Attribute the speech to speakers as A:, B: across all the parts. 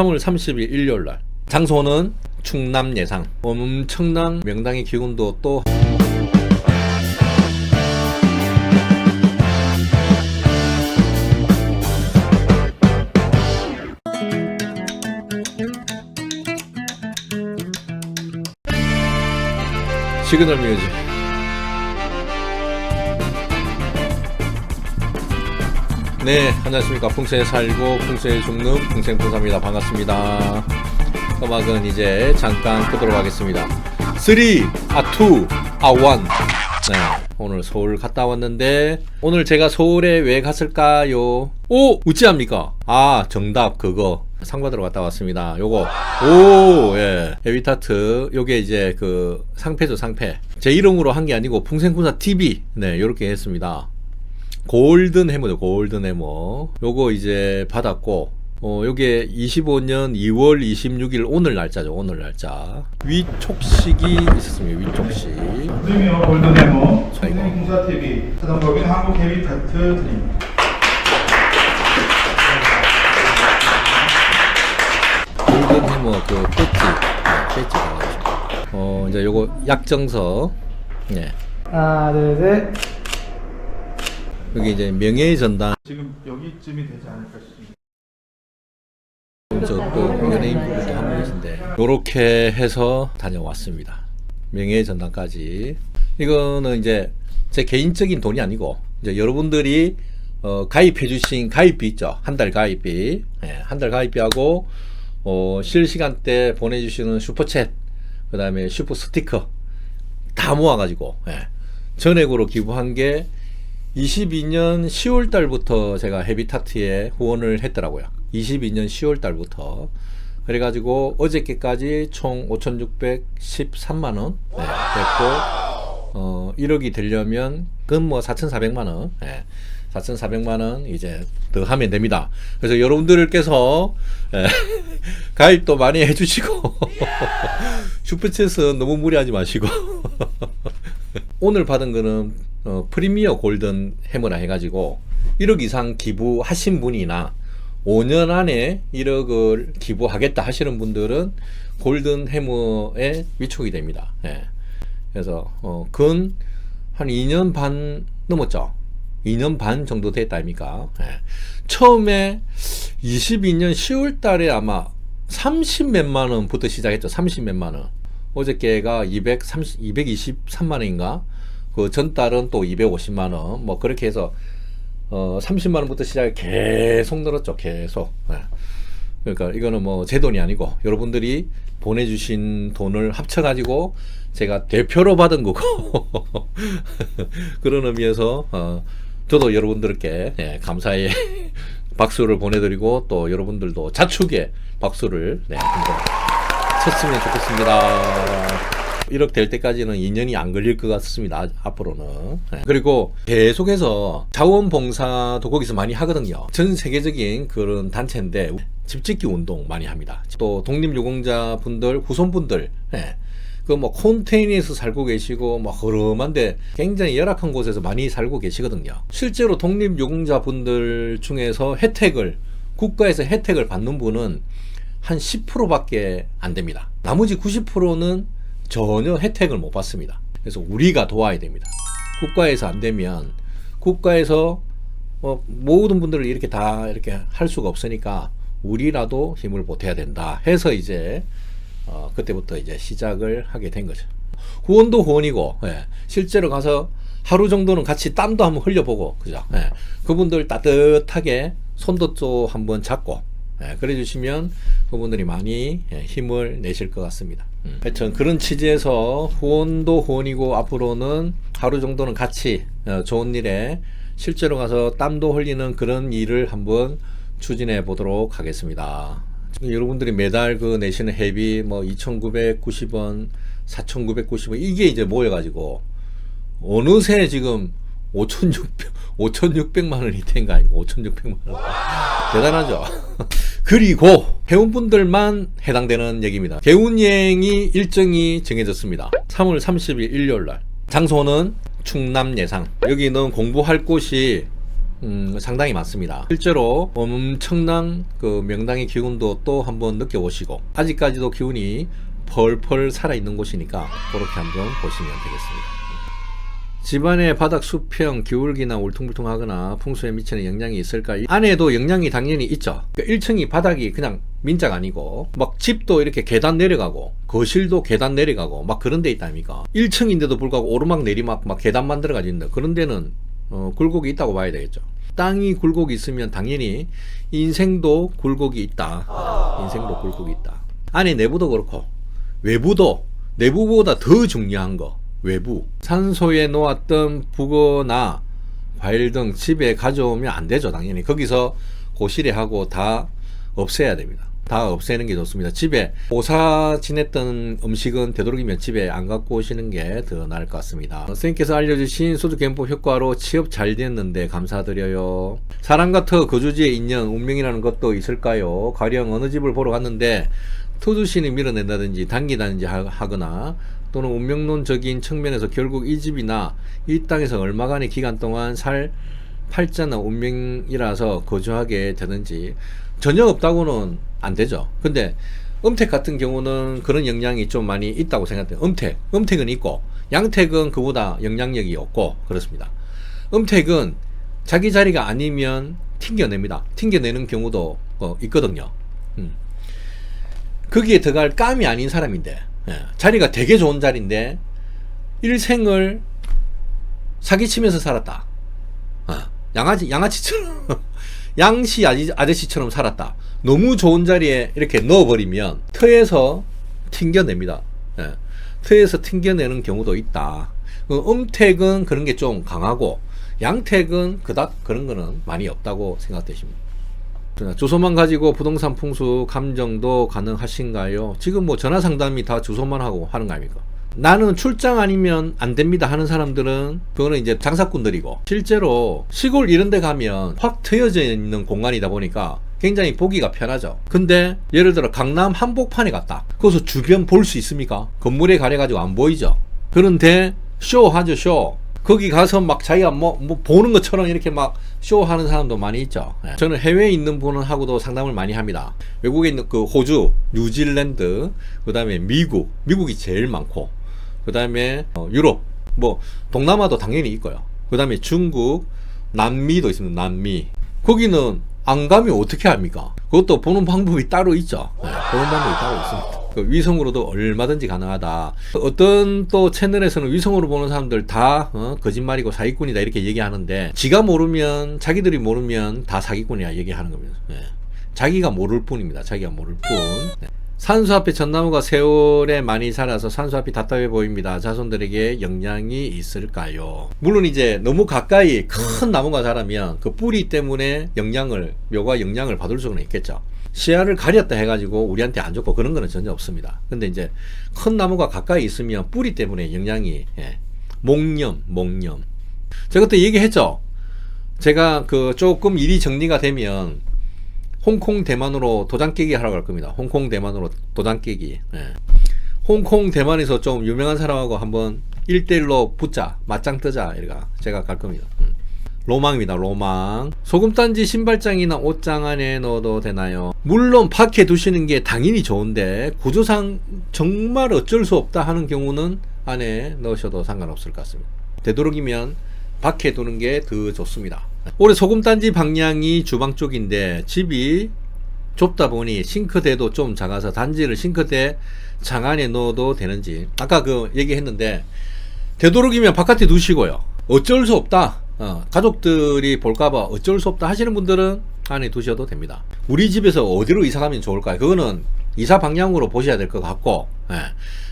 A: 3월 30일 일요일 날. 장소는 충남 예상. 엄청난 명당의 기운도 또 시그널 뮤직. 네, 안녕하십니까. 풍세에 살고 풍세에 죽는 풍생풍사입니다. 반갑습니다. 음악은 이제 잠깐 끄도록 하겠습니다. 3, 아, 2, 아, 1. 네, 오늘 서울 갔다 왔는데, 오늘 제가 서울에 왜 갔을까요? 오! 우찌합니까? 아, 정답, 그거. 상 받으러 갔다 왔습니다. 요거. 오, 예. 에비타트. 요게 이제 그 상패죠, 상패. 제 이름으로 한 게 아니고 풍생풍사 TV. 네, 요렇게 했습니다. 골든 해머죠, 골든 해머. 요거 이제 받았고, 어, 요게 25년 2월 26일 오늘 날짜죠, 오늘 날짜. 위촉식이 있었습니다, 위촉식.
B: 프리미어 골든 해머
A: 아이고.
B: 공사 TV 사단법인 한국 헤비 타트 드림
A: 골든 해머 그 배지, 배지 받았죠. 어, 이제 요거 약정서. 네.
C: 하나 둘 셋
A: 여기 이제 명예의 전당.
B: 지금 여기쯤이 되지 않을까 싶습니다.
A: 저또 연예인 분들도 한 분이신데 요렇게 해서 다녀왔습니다. 명예의 전당까지 이거는 이제 제 개인적인 돈이 아니고 이제 여러분들이 어, 가입해 주신 가입비 있죠 한 달 가입비 예, 한 달 가입비하고 어, 실시간 때 보내주시는 슈퍼챗 그 다음에 슈퍼 스티커 다 모아가지고 예, 전액으로 기부한 게 22년 10월 달부터 제가 헤비타트에 후원을 했더라고요. 22년 10월 달부터. 그래가지고 어저께까지 총 5,613만 원 네, 됐고 어 1억이 되려면 그건 뭐 4,400만 원, 예, 4,400만 원 이제 더 하면 됩니다. 그래서 여러분들께서 예, 가입도 많이 해주시고 슈퍼챗은 너무 무리하지 마시고 오늘 받은 거는 어, 프리미어 골든 해머라 해가지고 1억 이상 기부하신 분이나 5년 안에 1억을 기부하겠다 하시는 분들은 골든 해머에 위촉이 됩니다. 예. 그래서 어, 근 한 2년 반 넘었죠. 2년 반 정도 됐다 아닙니까? 예. 처음에 22년 10월 달에 아마 30 몇만 원부터 시작했죠. 30 몇만 원. 어저께가 230, 223만 원인가? 그 전달은 또 250만 원. 뭐 그렇게 해서 어 30만 원부터 시작해 계속 늘었죠. 계속. 예. 그러니까 이거는 뭐 제 돈이 아니고 여러분들이 보내주신 돈을 합쳐가지고 제가 대표로 받은 거고 그런 의미에서 어, 저도 여러분들께 예, 감사의 박수를 보내드리고 또 여러분들도 자축의 박수를 네, 한번 쳤으면 좋겠습니다. 1억 될 때까지는 2년이 안 걸릴 것 같습니다. 아- 앞으로는. 네. 그리고 계속해서 자원봉사도 거기서 많이 하거든요. 전 세계적인 그런 단체인데 집짓기 운동 많이 합니다. 또 독립유공자 분들, 후손분들, 그뭐 콘테이너에서 살고 계시고 뭐 허름한데 굉장히 열악한 곳에서 많이 살고 계시거든요. 실제로 독립유공자 분들 중에서 혜택을 국가에서 혜택을 받는 분은 한 10%밖에 안 됩니다. 나머지 90%는 전혀 혜택을 못 받습니다. 그래서 우리가 도와야 됩니다. 국가에서 안 되면 국가에서 뭐 모든 분들을 이렇게 다 이렇게 할 수가 없으니까 우리라도 힘을 보태야 된다 해서 이제 어, 그때부터 이제 시작을 하게 된 거죠. 후원도 후원이고 예, 실제로 가서 하루 정도는 같이 땀도 한번 흘려보고 그죠? 예, 그분들 따뜻하게 손도 또 한번 잡고 예, 그래 주시면 그분들이 많이 예, 힘을 내실 것 같습니다. 음. 하여튼 그런 취지에서 후원도 후원이고 앞으로는 하루 정도는 같이 어, 좋은 일에 실제로 가서 땀도 흘리는 그런 일을 한번 추진해 보도록 하겠습니다. 여러분들이 매달 그 내시는 회비 뭐 2,990원, 4,990원 이게 이제 모여가지고 어느새 지금 5,600, 5,600만 원이 된 거 아니고 5,600만 원. 대단하죠. 그리고 회원분들만 해당되는 얘기입니다. 개운여행이 일정이 정해졌습니다. 3월 30일 일요일 날. 장소는 충남 예상. 여기는 공부할 곳이 음, 상당히 많습니다. 실제로 엄청난 그 명당의 기운도 또 한번 느껴보시고 아직까지도 기운이 펄펄 살아있는 곳이니까 그렇게 한번 보시면 되겠습니다. 집안의 바닥 수평, 기울기나 울퉁불퉁하거나 풍수에 미치는 영향이 있을까? 이 안에도 영향이 당연히 있죠. 1층이 바닥이 그냥 민자가 아니고 막 집도 이렇게 계단 내려가고 거실도 계단 내려가고 막 그런 데 있다 아닙니까? 1층인데도 불구하고 오르막 내리막 막 계단 만들어 가지고 그런 데는 어, 굴곡이 있다고 봐야 되겠죠. 땅이 굴곡이 있으면 당연히 인생도 굴곡이 있다. 인생도 굴곡이 있다. 안에 내부도 그렇고 외부도 내부보다 더 중요한 거 외부 산소에 놓았던 북어나 과일 등 집에 가져오면 안 되죠 당연히. 거기서 고시래 하고 다 없애야 됩니다. 다 없애는 게 좋습니다. 집에 보사 지냈던 음식은 되도록이면 집에 안 갖고 오시는 게 더 나을 것 같습니다. 선생님께서 알려주신 소주견법 효과로 취업 잘 됐는데 감사드려요. 사람과 터 거주지에 인연 운명이라는 것도 있을까요? 가령 어느 집을 보러 갔는데 투두신이 밀어낸다든지 당기다든지 하- 하거나 또는 운명론적인 측면에서 결국 이 집이나 이 땅에서 얼마간의 기간 동안 살 팔자나 운명이라서 거주하게 되는지 전혀 없다고는 안 되죠. 근데 음택 같은 경우는 그런 영향이 좀 많이 있다고 생각돼요. 음택, 음택은 있고 양택은 그보다 영향력이 없고 그렇습니다. 음택은 자기 자리가 아니면 튕겨냅니다. 튕겨내는 경우도 어, 있거든요. 음. 거기에 들어갈 감이 아닌 사람인데 예, 자리가 되게 좋은 자리인데 일생을 사기치면서 살았다. 어, 양아치 양아치처럼 양씨 아저씨처럼 살았다. 너무 좋은 자리에 이렇게 넣어버리면 터에서 튕겨냅니다. 예, 터에서 튕겨내는 경우도 있다. 그 음택은 그런 게 좀 강하고 양택은 그닥 그런 거는 많이 없다고 생각되십니다. 주소만 가지고 부동산 풍수 감정도 가능하신가요? 지금 뭐 전화 상담이 다 주소만 하고 하는 거 아닙니까? 나는 출장 아니면 안 됩니다 하는 사람들은 그거는 이제 장사꾼들이고 실제로 시골 이런 데 가면 확 트여져 있는 공간이다 보니까 굉장히 보기가 편하죠. 근데 예를 들어 강남 한복판에 갔다. 거기서 주변 볼 수 있습니까? 건물에 가려가지고 안 보이죠. 그런데 쇼하죠 쇼. 거기 가서 막 자기가 뭐, 뭐 보는 것처럼 이렇게 막 쇼하는 사람도 많이 있죠. 예. 저는 해외에 있는 분하고도 상담을 많이 합니다. 외국에 있는 그 호주, 뉴질랜드, 그 다음에 미국, 미국이 제일 많고, 그 다음에 유럽, 뭐 동남아도 당연히 있고요. 그 다음에 중국, 남미도 있습니다. 남미. 거기는 안 가면 어떻게 합니까? 그것도 보는 방법이 따로 있죠. 예, 보는 방법이 따로 있습니다. 그 위성으로도 얼마든지 가능하다. 어떤 또 채널에서는 위성으로 보는 사람들 다 어, 거짓말이고 사기꾼이다 이렇게 얘기하는데 지가 모르면 자기들이 모르면 다 사기꾼이야 얘기하는 겁니다. 예. 자기가 모를 뿐입니다. 자기가 모를 뿐. 네. 산수 앞에 전나무가 세월에 많이 살아서 산수 앞이 답답해 보입니다. 자손들에게 영향이 있을까요? 물론 이제 너무 가까이 큰 나무가 자라면 그 뿌리 때문에 영향을 묘가 영향을 받을 수는 있겠죠. 시야를 가렸다 해가지고 우리한테 안 좋고 그런 거는 전혀 없습니다. 근데 이제 큰 나무가 가까이 있으면 뿌리 때문에 영향이 예. 목념, 목념. 제가 그때 얘기했죠. 제가 그 조금 일이 정리가 되면 홍콩 대만으로 도장 깨기 하러 갈 겁니다. 홍콩 대만으로 도장 깨기. 예. 홍콩 대만에서 좀 유명한 사람하고 한번 1대1로 붙자, 맞짱 뜨자, 이래가 제가 갈 겁니다. 음. 로망입니다, 로망. 소금단지 신발장이나 옷장 안에 넣어도 되나요? 물론 밖에 두시는 게 당연히 좋은데, 구조상 정말 어쩔 수 없다 하는 경우는 안에 넣으셔도 상관없을 것 같습니다. 되도록이면 밖에 두는 게 더 좋습니다. 올해 소금단지 방향이 주방 쪽인데, 집이 좁다 보니 싱크대도 좀 작아서 단지를 싱크대 장 안에 넣어도 되는지 아까 그 얘기했는데 되도록이면 바깥에 두시고요. 어쩔 수 없다. 어, 가족들이 볼까봐 어쩔 수 없다 하시는 분들은 안에 두셔도 됩니다. 우리 집에서 어디로 이사 가면 좋을까요? 그거는 이사 방향으로 보셔야 될 것 같고 예.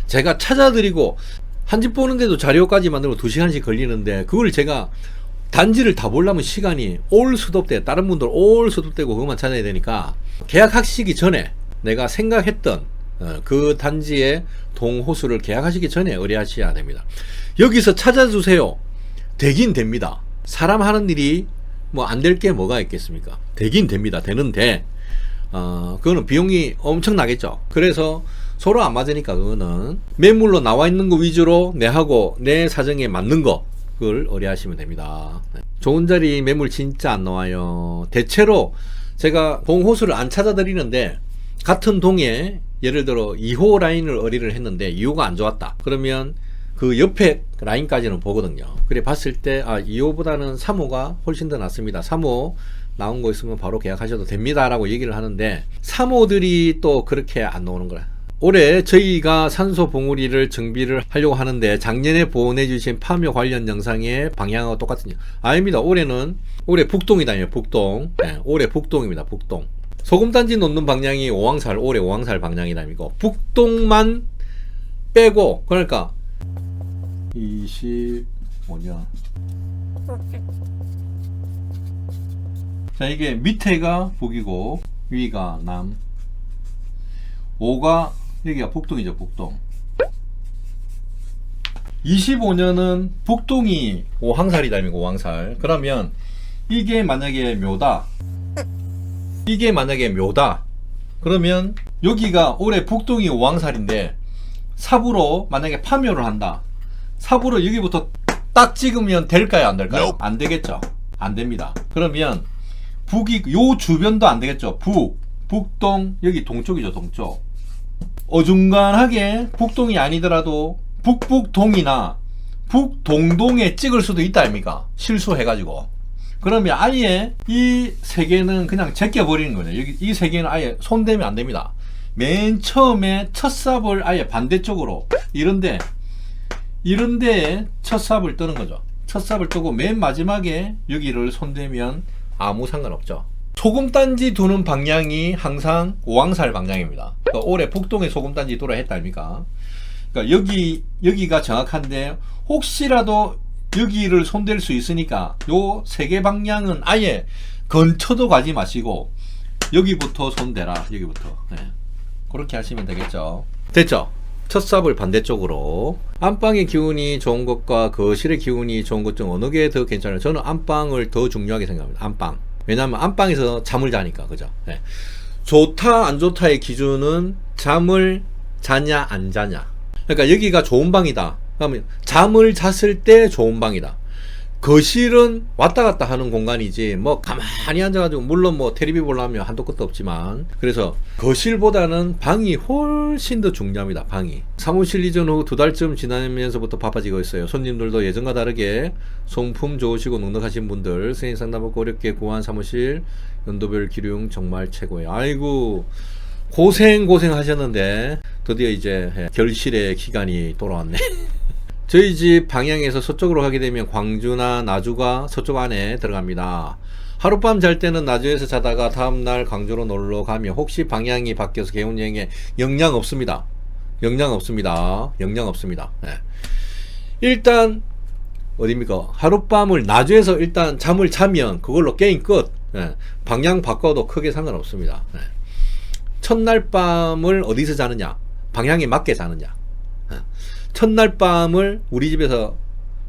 A: 제가 찾아드리고 한 집 보는데도 자료까지 만들고 2시간씩 걸리는데 그걸 제가 단지를 다 보려면 시간이 올 수도 없대. 다른 분들 올 수도 없대고 그것만 찾아야 되니까 계약하시기 전에 내가 생각했던 어, 그 단지의 동호수를 계약하시기 전에 의뢰하셔야 됩니다. 여기서 찾아주세요. 되긴 됩니다. 사람 하는 일이 뭐 안 될 게 뭐가 있겠습니까? 되긴 됩니다. 되는데 어, 그거는 비용이 엄청 나겠죠. 그래서 서로 안 맞으니까 그거는 매물로 나와 있는 거 위주로 내하고 내 사정에 맞는 거 그걸 의뢰하시면 됩니다. 네. 좋은 자리 매물 진짜 안 나와요. 대체로 제가 공호수를 안 찾아드리는데 같은 동에 예를 들어 2호 라인을 의뢰를 했는데 2호가 안 좋았다. 그러면 그 옆에 라인까지는 보거든요. 그래 봤을 때 아, 2호보다는 3호가 훨씬 더 낫습니다. 3호 나온 거 있으면 바로 계약하셔도 됩니다라고 얘기를 하는데 3호들이 또 그렇게 안 나오는 거라. 올해 저희가 산소 봉우리를 정비를 하려고 하는데 작년에 보내 주신 파묘 관련 영상의 방향하고 똑같은요. 아닙니다. 올해는 올해 북동이다요. 북동. 네, 올해 북동입니다. 북동. 소금단지 놓는 방향이 오왕살 올해 오왕살 방향이다니까 북동만 빼고 그러니까 25년 자 이게 밑에가 북이고 위가 남 5가 여기가 북동이죠 북동. 25년은 북동이 오항살이다 오항살. 그러면 이게 만약에 묘다? 이게 만약에 묘다? 그러면 여기가 올해 북동이 오왕살인데 삽으로 만약에 파묘를 한다. 삽으로 여기부터 딱 찍으면 될까요 안 될까요? 안 되겠죠. 안 됩니다. 그러면 북이 요 주변도 안 되겠죠. 북 북동 여기 동쪽이죠 동쪽 어중간하게 북동이 아니더라도 북북동이나 북동동에 찍을 수도 있다 아닙니까 실수해가지고 그러면 아예 이 세 개는 그냥 제껴버리는 거예요. 이 세 개는 아예 손대면 안 됩니다. 맨 처음에 첫 삽을 아예 반대쪽으로 이런데 이런데 첫 삽을 뜨는 거죠. 첫 삽을 뜨고 맨 마지막에 여기를 손대면 아무 상관없죠. 소금단지 두는 방향이 항상 오왕살 방향입니다. 그러니까 올해 북동에 소금단지 두라 했다 아닙니까? 그러니까 여기 여기가 정확한데 혹시라도 여기를 손댈 수 있으니까 요 세 개 방향은 아예 근처도 가지 마시고 여기부터 손대라 여기부터. 네. 그렇게 하시면 되겠죠. 됐죠? 첫 삽을 반대쪽으로. 안방의 기운이 좋은 것과 거실의 기운이 좋은 것 중 어느 게 더 괜찮아요? 저는 안방을 더 중요하게 생각합니다. 안방 왜냐하면 안방에서 잠을 자니까 그죠 네. 좋다 안 좋다의 기준은 잠을 자냐 안 자냐 그러니까 여기가 좋은 방이다 그러면 잠을 잤을 때 좋은 방이다. 거실은 왔다 갔다 하는 공간이지 뭐 가만히 앉아가지고 물론 뭐 테레비 보려면 한도 끝도 없지만. 그래서 거실보다는 방이 훨씬 더 중요합니다 방이. 사무실 이전 후 두 달쯤 지나면서부터 바빠지고 있어요. 손님들도 예전과 다르게 성품 좋으시고 넉넉하신 분들 생인 상담하고 어렵게 구한 사무실 연도별 기룡 정말 최고예요. 아이고 고생 고생 하셨는데 드디어 이제 예, 결실의 기간이 돌아왔네 저희 집 방향에서 서쪽으로 가게 되면 광주나 나주가 서쪽 안에 들어갑니다. 하룻밤 잘 때는 나주에서 자다가 다음날 광주로 놀러 가면 혹시 방향이 바뀌어서 개운 여행에 영향 없습니다. 영향 없습니다. 영향 없습니다. 네. 일단 어디입니까? 하룻밤을 나주에서 일단 잠을 자면 그걸로 게임 끝. 네. 방향 바꿔도 크게 상관없습니다. 네. 첫날 밤을 어디서 자느냐? 방향에 맞게 자느냐? 네. 첫날 밤을 우리 집에서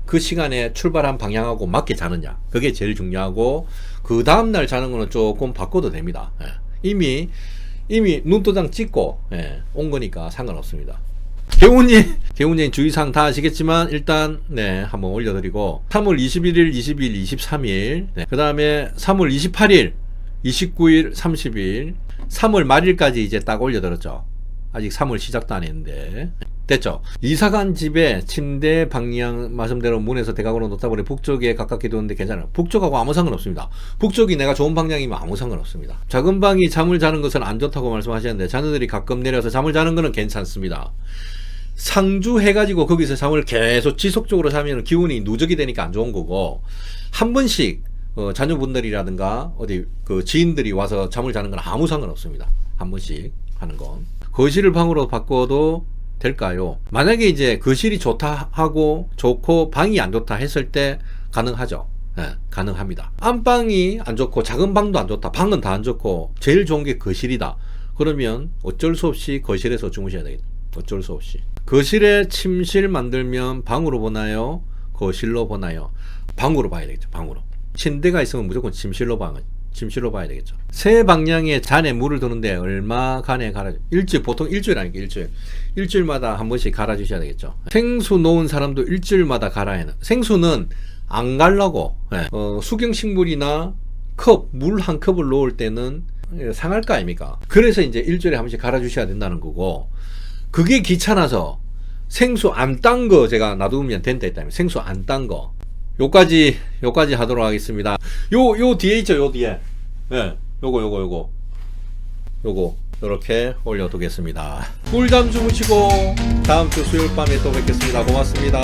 A: 그 시간에 출발한 방향하고 맞게 자느냐. 그게 제일 중요하고 그 다음날 자는 거는 조금 바꿔도 됩니다. 예. 이미 이미 눈도장 찍고 예, 온 거니까 상관없습니다. 개운님 개운님 주의사항 다 아시겠지만 일단 네 한번 올려드리고 3월 21일 22일 23일 네, 그 다음에 3월 28일 29일 30일 3월 말일까지 이제 딱 올려드렸죠 아직 3월 시작도 안 했는데 됐죠. 이사 간 집에 침대 방향 말씀대로 문에서 대각으로 놓다 보니 북쪽에 가깝게 두는데 괜찮아요. 북쪽하고 아무 상관없습니다. 북쪽이 내가 좋은 방향이면 아무 상관없습니다. 작은 방이 잠을 자는 것은 안 좋다고 말씀하셨는데 자녀들이 가끔 내려서 잠을 자는 것은 괜찮습니다. 상주해가지고 거기서 잠을 계속 지속적으로 자면 기운이 누적이 되니까 안 좋은 거고 한 번씩 어, 자녀분들이라든가 어디 그 지인들이 와서 잠을 자는 건 아무 상관없습니다. 한 번씩 하는 건 거실을 방으로 바꿔도 될까요? 만약에 이제 거실이 좋다 하고 좋고 방이 안 좋다 했을 때 가능하죠. 예, 가능합니다. 안방이 안 좋고 작은 방도 안 좋다. 방은 다 안 좋고 제일 좋은 게 거실이다. 그러면 어쩔 수 없이 거실에서 주무셔야 되겠다. 어쩔 수 없이. 거실에 침실 만들면 방으로 보나요? 거실로 보나요? 방으로 봐야 되겠죠. 방으로. 침대가 있으면 무조건 침실로 봐, 짐 실어봐야 되겠죠. 세 방향의 잔에 물을 두는데 얼마 간에 갈아 일주일 보통 일주일 아니까 일주일 일주일마다 한 번씩 갈아 주셔야 되겠죠. 생수 놓은 사람도 일주일마다 갈아야 하는 생수는 안 갈라고 예. 어, 수경식물이나 컵 물 한 컵을 놓을 때는 상할 거 아닙니까? 그래서 이제 일주일에 한 번씩 갈아 주셔야 된다는 거고 그게 귀찮아서 생수 안 딴 거 제가 놔두면 된다 했다면 생수 안 딴 거 요까지 요까지 하도록 하겠습니다. 요 요 뒤에 있죠, 요 뒤에. 예. 요거 요거 요거. 요거 이렇게 올려두겠습니다. 꿀잠 주무시고 다음 주 수요일 밤에 또 뵙겠습니다. 고맙습니다.